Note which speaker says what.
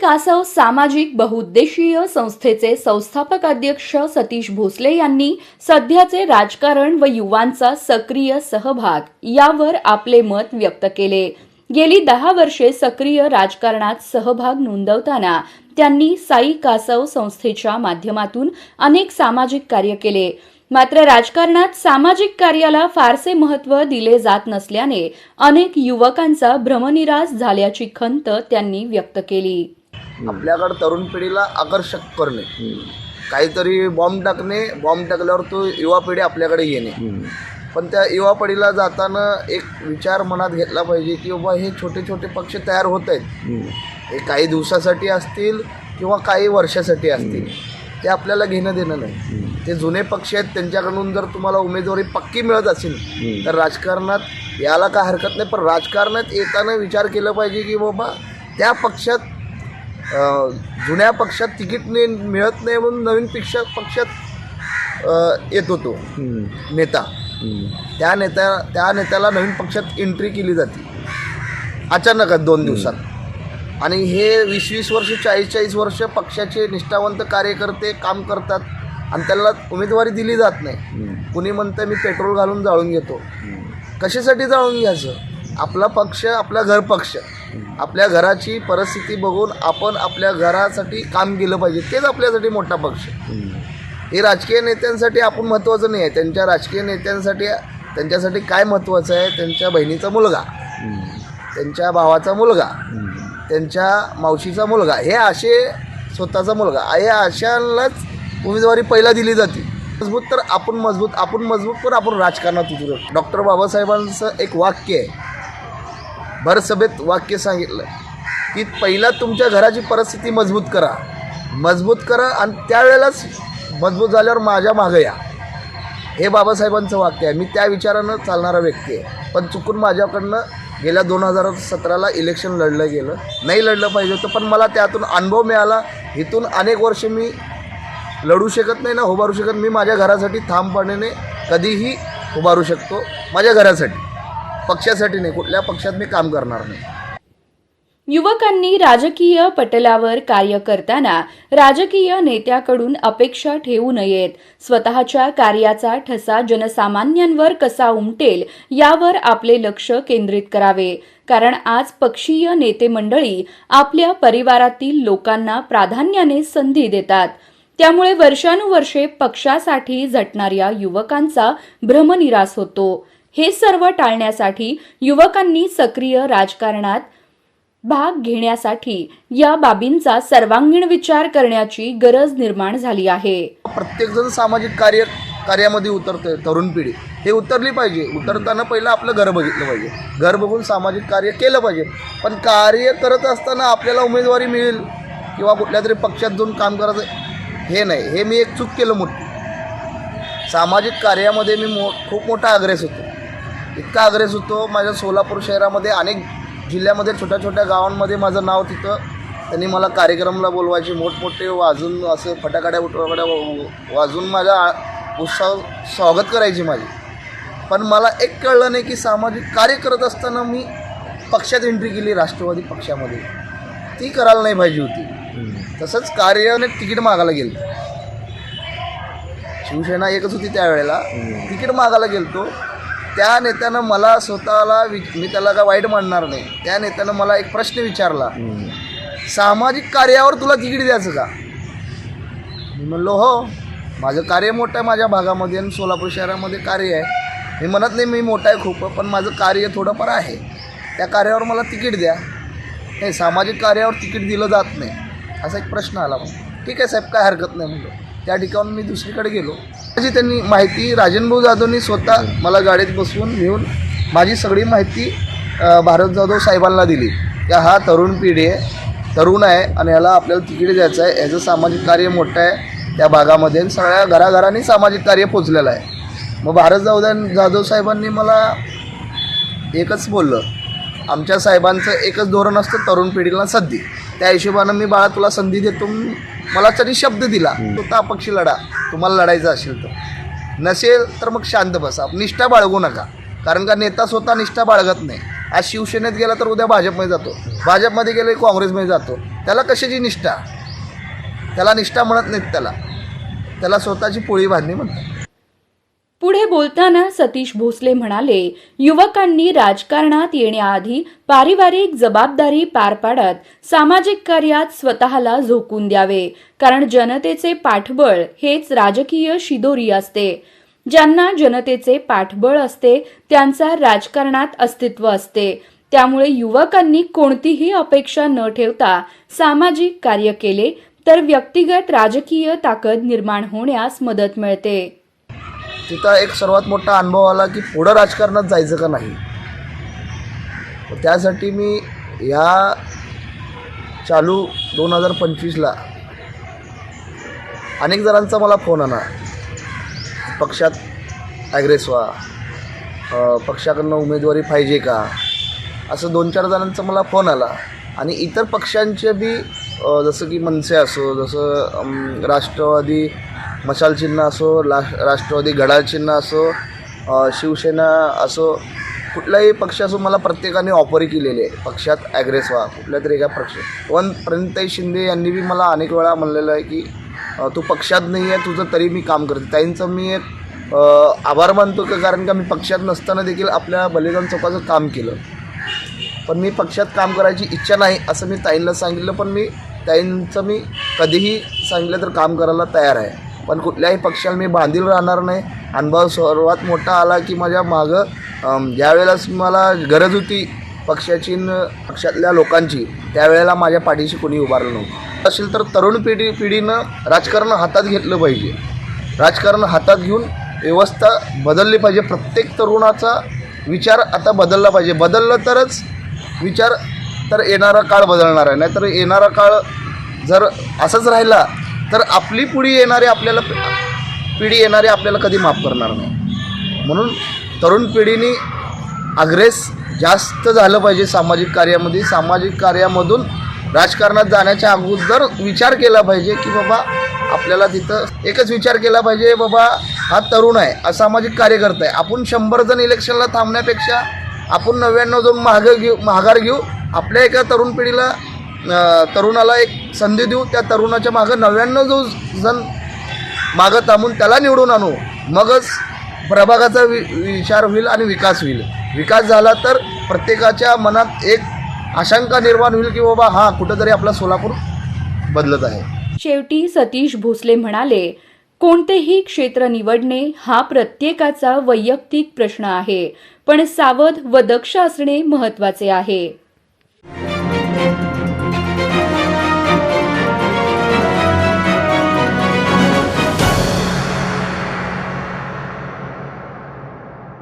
Speaker 1: कासव सामाजिक बहुउद्देशीय संस्थेचे संस्थापक अध्यक्ष सतीश भोसले यांनी सध्याचे राजकारण व युवांचा सक्रिय सहभाग यावर आपले मत व्यक्त केले. गेली दहा वर्षे सक्रिय राजकारणात सहभाग नोंदवताना त्यांनी साई कासव संस्थेच्या माध्यमातून अनेक सामाजिक कार्य केले. मात्र राजकारणात सामाजिक कार्याला फारसे महत्त्व दिले जात नसल्याने अनेक युवकांचा भ्रमनिरास झाल्याची खंत त्यांनी व्यक्त केली.
Speaker 2: आपल्याकडं तरुण पिढीला आकर्षक करणे. काहीतरी बॉम्ब टाकणे बॉम्ब टाकल्यावर तो युवा पिढी आपल्याकडे येणे. पण त्या युवा पिढीला जाताना एक विचार मनात घेतला पाहिजे की बाबा हे छोटे छोटे पक्ष तयार होत आहेत. हे काही दिवसासाठी असतील किंवा काही वर्षासाठी असतील. ते आपल्याला घेणं देणं नाही. ते जुने पक्ष आहेत त्यांच्याकडून जर तुम्हाला उमेदवारी पक्की मिळत असेल तर राजकारणात याला काय हरकत नाही. पण राजकारणात येताना विचार केला पाहिजे की बाबा त्या पक्षात जुन्या पक्षात तिकीट ने मिळत नाही म्हणून नवीन पक्ष पक्षात येतो तो नेता. त्या नेत्या त्या नेत्याला नवीन पक्षात एंट्री केली जाते. अचानकच दोन दिवसात. आणि हे वीस वीस वर्ष चाळीस चाळीस वर्ष पक्षाचे निष्ठावंत कार्यकर्ते काम करतात आणि त्याला उमेदवारी दिली जात नाही. कुणी म्हणतं मी पेट्रोल घालून जाळून घेतो. कशासाठी जाळून घ्यायचं? आपला पक्ष आपला घर पक्ष. आपल्या घराची परिस्थिती बघून आपण आपल्या घरासाठी काम केलं पाहिजे. तेच आपल्यासाठी मोठा पक्ष हे राजकीय नेत्यांसाठी आपण महत्त्वाचं नाही आहे. त्यांच्या राजकीय नेत्यांसाठी त्यांच्यासाठी काय महत्त्वाचं आहे? त्यांच्या बहिणीचा मुलगा त्यांच्या भावाचा मुलगा त्यांच्या मावशीचा मुलगा हे असे स्वतःचा मुलगा. हे अशांनाच उमेदवारी पहिला दिली जाते. मजबूत तर आपण मजबूत आपण मजबूत पण आपण राजकारणात उतरू डॉक्टर बाबासाहेबांचं एक वाक्य आहे. भरसभेत वाक्य सांगितलं. की पहिला तुमच्या घराची परिस्थिती मजबूत करा. मजबूत करा आणि त्यावेळेलाच मजबूत झाल्यावर माझ्या मागं या. हे बाबासाहेबांचं वाक्य आहे. मी त्या विचारानं चालणारा व्यक्ती आहे. पण चुकून माझ्याकडनं गेल्या दोन हजार सतराला इलेक्शन लढलं गेलं. नाही लढलं पाहिजे होतं पण मला त्यातून अनुभव मिळाला. इथून अनेक वर्ष मी लढू शकत नाही ना उभारू शकत. मी माझ्या घरासाठी ठामपणाने कधीही उभारू शकतो. माझ्या घरासाठी. पक्षासाठी नाही कुठल्या पक्षात मी काम करणार नाही.
Speaker 1: युवकांनी राजकीय पटलावर कार्य करताना राजकीय नेत्याकडून अपेक्षा ठेवू नयेत. स्वतःच्या कार्याचा ठसा जनसामान्यांवर कसा उमटेल यावर आपले लक्ष केंद्रित करावे. कारण आज पक्षीय नेते मंडळी आपल्या परिवारातील लोकांना प्राधान्याने संधी देतात. त्यामुळे वर्षानुवर्षे पक्षासाठी झटणाऱ्या युवकांचा भ्रमनिरास होतो. हे सर्व टाळण्यासाठी युवकांनी सक्रिय राजकारणात भाग घेण्यासाठी या बाबींचा सर्वांगीण विचार करण्याची गरज निर्माण झाली आहे.
Speaker 2: प्रत्येकजण सामाजिक कार्य कार्यामध्ये उतरते तरुण पिढी. हे उतरली पाहिजे. उतरताना पहिलं आपलं घर बघितलं पाहिजे. घर बघून सामाजिक कार्य केलं पाहिजे. पण कार्य करत असताना आपल्याला उमेदवारी मिळेल किंवा कुठल्या तरी पक्षात जाऊन काम करायचं हे नाही. हे मी एक चूक केलं मोठी. सामाजिक कार्यामध्ये मी मो खूप मोठा अग्रेस होतो. इतका अग्रेस होतो. माझ्या सोलापूर शहरामध्ये अनेक जिल्ह्यामध्ये छोट्या छोट्या गावांमध्ये माझं नाव तिथं. त्यांनी मला कार्यक्रमला बोलवायचे. मोठमोठे वाजून असं फटाकड्या उठवाकड्या वा- वाजून माझ्या उत्साह स्वागत करायचे माझे. पण मला एक कळलं नाही की सामाजिक कार्य करत असताना मी पक्षात एंट्री केली राष्ट्रवादी पक्षामध्ये. ती करायला नाही पाहिजे होती. तसंच कार्याने तिकीट मागायला गेलं. शिवसेना एकच होती त्यावेळेला. तिकीट मागायला गेलतो. त्या नेत्यानं मला स्वतःला वि मी त्याला काय वाईट मानणार नाही. त्या नेत्यानं मला एक प्रश्न विचारला. सामाजिक कार्यावर तुला तिकीट द्यायचं का? मी म्हणलो हो. माझं कार्य मोठं आहे माझ्या भागामध्ये आणि सोलापूर शहरामध्ये कार्य आहे. मी म्हणत नाही मी मोठा आहे खूप पण माझं कार्य थोडंफार आहे. त्या कार्यावर मला तिकीट द्या. नाही सामाजिक कार्यावर तिकीट दिलं जात नाही. असा एक प्रश्न आला मग ठीक आहे साहेब काय हरकत नाही. म्हणलो. त्या ठिकाणी मी दुसरीकडे गेलो. त्याची त्यांनी माहिती राजनभाऊ जाधवनी स्वतः मला गाडीत बसवून घेऊन माझी सगळी माहिती भारत जाधव साहेबांना दिली. की हा तरुण पिढी आहे तरुण आहे आणि याला आपल्याला तिकीट द्यायचं आहे. याचं सामाजिक कार्य मोठं आहे. त्या भागामध्ये सगळ्या घराघरांनी सामाजिक कार्य पोचलेलं आहे. मग भारत जाधव जाधव साहेबांनी मला एकच बोललं. आमच्या साहेबांचं एकच धोरण असतं तरुण पिढीला संधी त्या हिशोबानं मी बाळा तुला संधी देतो मला तरी शब्द दिला तो तर अपक्षी लढा. तुम्हाला लढायचं असेल तर. नसेल तर मग शांत बसा. निष्ठा बाळगू नका. कारण का नेता स्वतः निष्ठा बाळगत नाही. आज शिवसेनेत गेला तर उद्या भाजपमध्ये जातो. भाजपमध्ये गेलं की काँग्रेसमध्ये जातो. त्याला कशाची निष्ठा? त्याला निष्ठा म्हणत नाहीत त्याला. त्याला स्वतःची पोळी बांधणी म्हणतात.
Speaker 1: पुढे बोलताना सतीश भोसले म्हणाले युवकांनी राजकारणात येण्याआधी पारिवारिक जबाबदारी पार पाडत सामाजिक कार्यात स्वतःला झोकून द्यावे कारण जनतेचे पाठबळ हेच राजकीय शिदोरी असते. ज्यांना जनतेचे पाठबळ असते त्यांचा राजकारणात अस्तित्व असते. त्यामुळे युवकांनी कोणतीही अपेक्षा न ठेवता सामाजिक कार्य केले तर व्यक्तिगत राजकीय ताकद निर्माण होण्यास मदत मिळते.
Speaker 2: तिथं एक सर्वात मोठा अनुभव आला की पुढं राजकारणात जायचं का नाही. त्यासाठी मी या चालू दोन हजार पंचवीसला अनेक जणांचा मला फोन आला. पक्षात ॲग्रेस व्हा. पक्षाकडनं उमेदवारी पाहिजे का? असं दोन चार जणांचा मला फोन आला. आणि इतर पक्षांचे बी जसं की मनसे असो जसं राष्ट्रवादी मशाल चिन्ह असो ला राष्ट्रवादी घडाळ चिन्ह असो शिवसेना असो कुठलाही पक्ष असो मला प्रत्येकाने ऑफरही केलेली आहे. पक्षात ॲग्रेस व्हा कुठल्या तरी एका पक्ष पण प्रणिताई शिंदे यांनी बी मला अनेक वेळा म्हणलेलं आहे की तू पक्षात नाही आहे तुझं तरी मी काम करते. ताईंचं मी एक आभार मानतो का? कारण का मी पक्षात नसताना देखील आपल्या बलिदान चौकाचं काम केलं. पण मी पक्षात काम करायची इच्छा नाही असं मी ताईंना सांगितलं. पण मी ताईंचं मी कधीही सांगितलं तर काम करायला तयार आहे. पण कुठल्याही पक्षाला मी बांधील राहणार नाही. अनुभव सर्वात मोठा आला की माझ्या मागं ज्यावेळेलाच मला गरज होती पक्षाची न पक्षातल्या लोकांची त्यावेळेला माझ्या पाठीशी कोणी उभारलं नव्हतं. असेल तर तरुण पिढी पिढीनं राजकारण हातात घेतलं पाहिजे. राजकारण हातात घेऊन व्यवस्था बदलली पाहिजे. प्रत्येक तरुणाचा विचार आता बदलला पाहिजे. बदललं तरच विचार तर येणारा काळ बदलणार आहे. नाहीतर येणारा काळ जर असंच राहिला तर आपली पिढी येणारी आपल्याला पिढी येणारी आपल्याला कधी माफ करणार नाही. म्हणून तरुण पिढीने अग्रेस जास्त झालं पाहिजे सामाजिक कार्यामध्ये. सामाजिक कार्यामधून राजकारणात जाण्याच्या अगोदर विचार केला पाहिजे की बाबा आपल्याला तिथं एकच विचार केला पाहिजे बाबा हा तरुण आहे असामाजिक कार्यकर्ता आहे. आपण शंभर जण इलेक्शनला थांबण्यापेक्षा आपण नव्याण्णव जण महाग घेऊ माघार घेऊ आपल्या एका तरुण पिढीला तरुणाला एक संधी देऊ त्या तरुणाच्या मागं नव्याण्णव जो जण मागं थांबून त्याला निवडून आणू. मगच प्रभागाचा वि विचार होईल आणि विकास होईल. विकास झाला तर प्रत्येकाच्या मनात एक आशंका निर्माण होईल की बाबा हा कुठंतरी आपला सोलापूर बदलत आहे.
Speaker 1: शेवटी सतीश भोसले म्हणाले कोणतेही क्षेत्र निवडणे हा प्रत्येकाचा वैयक्तिक प्रश्न आहे पण सावध व दक्ष असणे महत्त्वाचे आहे.